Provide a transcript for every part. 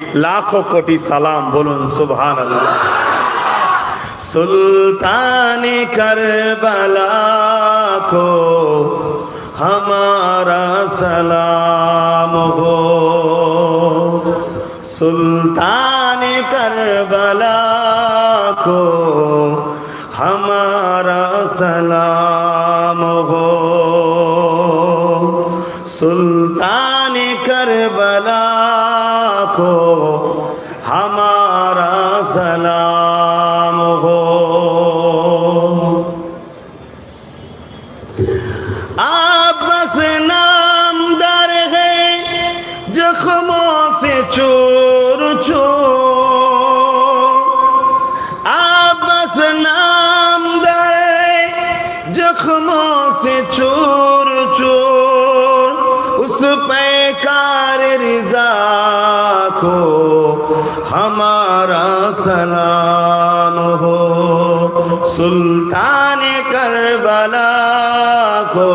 লাখো কোটি সালাম বলুন সুবহান আল্লাহ সুলতানে করবালা কো, হামারা সালাম হো। সুলতানে করবালা কো সালাম হো। সুলতানে করবালা وسلامه آپ بس نام دار گئے زخموں سے چور چور آپ بس نام دار زخموں سے چور چور اس پیکار رضا کو ہمارا سلام ہو سلطان کربلا کو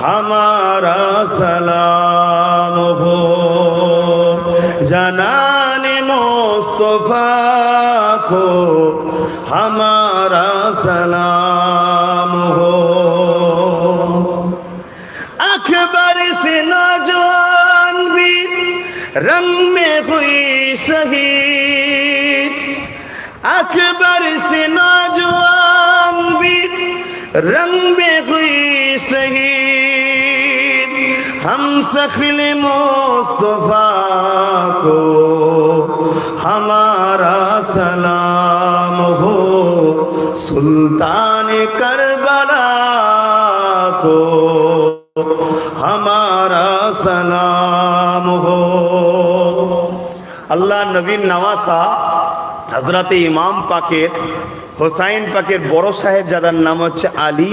ہمارا سلام ہو جنان مصطفیٰ کو ہمارا سلام रंग में हुई शहीद अकबर से नौजवान भी रंग में हुई शहीद हम शक्ल मुस्तफ़ा को हमारा सलाम हो। सुल्तान करबला को हमारा सलाम हो আল্লাহ নবীন নওয়াসা হজরতে ইমাম পাকের হোসাইন পাকের বড় সাহেব যাদের নাম হচ্ছে আলী